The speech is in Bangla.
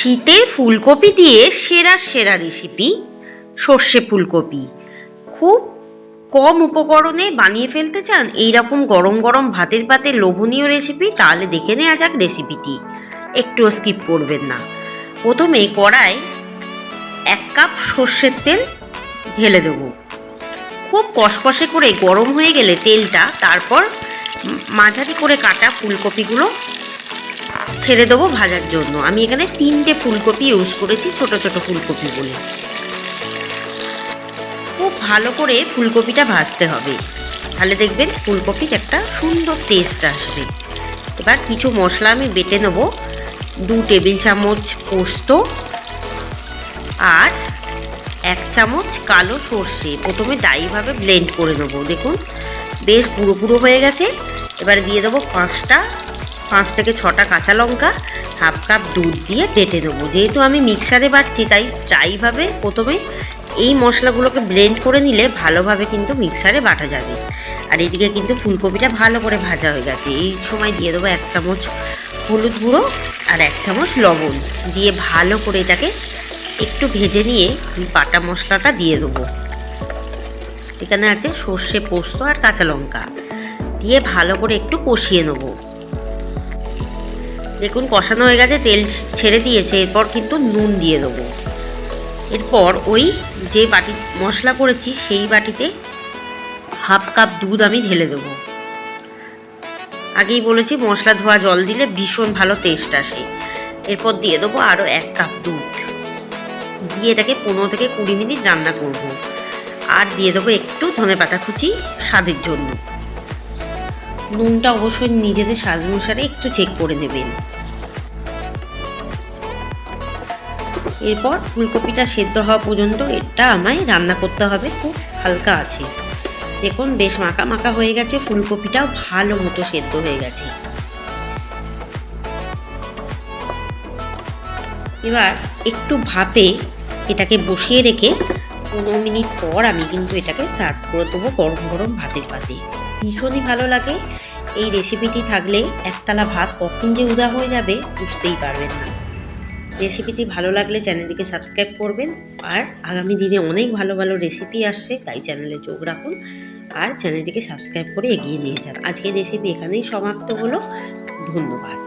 শীতের ফুলকপি দিয়ে সেরা সেরা রেসিপি সর্ষে ফুলকপি। খুব কম উপকরণে বানিয়ে ফেলতে চান এই রকম গরম গরম ভাতের পাতে লোভনীয় রেসিপি তাহলে দেখে নেওয়া যাক রেসিপিটি একটুও স্কিপ করবেন না। প্রথমে কড়ায় এক কাপ সর্ষের তেল ঢেলে দেবো। খুব কষকষে করে গরম হয়ে গেলে তেলটা, তারপর মাঝারি করে কাটা ফুলকপিগুলো ছেড়ে দেবো ভাজার জন্য। আমি এখানে তিনটে ফুলকপি ইউজ করেছি, ছোট ছোট ফুলকপি বলে। খুব ভালো করে ফুলকপিটা ভাজতে হবে। তাহলে দেখবেন ফুলকপির একটা সুন্দর টেস্ট আসবে। এবার কিছু মশলা আমি বেটে নেব। দু টেবিল চামচ পোস্ত আর এক চামচ কালো সর্ষে। প্রথমে ডাইভাবে ব্লেন্ড করে নেব। দেখুন, বেশ পুরো পুরো হয়ে গেছে। এবার দিয়ে দেবো পাঁচটা পাঁচ থেকে ছটা কাঁচা লঙ্কা, হাফ কাপ দুধ দিয়ে বেটে নেব। যেহেতু আমি মিক্সারে বাটছি, তাই ড্রাইভাবে প্রথমে এই মশলাগুলোকে ব্লেন্ড করে নিলে ভালোভাবে কিন্তু মিক্সারে বাটা যাবে। আর এদিকে কিন্তু ফুলকপিটা ভালো করে ভাজা হয়ে গেছে। এই সময় দিয়ে দেবো এক চামচ হলুদ গুঁড়ো আর এক চামচ লবণ। দিয়ে ভালো করে এটাকে একটু ভেজে নিয়ে বাটা মশলাটা দিয়ে দেবো। এখানে আছে সর্ষে পোস্ত আর কাঁচা লঙ্কা। দিয়ে ভালো করে একটু কষিয়ে নেব। দেখুন, কষানো হয়ে গেছে, তেল ছেড়ে দিয়েছে, এরপর কিন্তু নুন দিয়ে দেবো। এরপর ওই যে বাটি, মশলা করেছি, সেই বাটিতে হাফ কাপ দুধ আমি ঢেলে দেবো। আগেই বলেছি, মশলা ধোয়া জল দিলে ভীষণ ভালো টেস্ট আসে। এরপর দিয়ে দেবো আরও এক কাপ দুধ। দিয়ে এটাকে পনেরো থেকে কুড়ি মিনিট রান্না করব। আর দিয়ে দেবো একটু ধনে পাতা কুচি, স্বাদের জন্য। নুনটা অবশ্যই নিজেদের স্বাদ অনুসারে একটু চেক করে নেবেন। এরপর ফুলকপিটা সেদ্ধ হওয়া পর্যন্ত এটা আমায় রান্না করতে হবে, খুব হালকা আছে। দেখুন, বেশ মাখা মাখা হয়ে গেছে, ফুলকপিটাও ভালো মতো সেদ্ধ হয়ে গেছে। এবার একটু ভাপে এটাকে বসিয়ে রেখে পনেরো মিনিট পর আমি কিন্তু এটাকে সার্ভ করে দেবো গরম গরম ভাতের পাতে। ভীষণই ভালো লাগে। এই রেসিপিটি থাকলে একতলা ভাত কখন যে উদা হয়ে যাবে বুঝতেই পারবেন না। রেসিপিটি ভালো লাগলে চ্যানেলটিকে সাবস্ক্রাইব করবেন। আর আগামী দিনে অনেক ভালো ভালো রেসিপি আসছে, তাই চ্যানেলে চোখ রাখুন। আর চ্যানেলটিকে সাবস্ক্রাইব করে এগিয়ে নিয়ে যান। আজকের রেসিপি এখানেই সমাপ্ত হলো। ধন্যবাদ।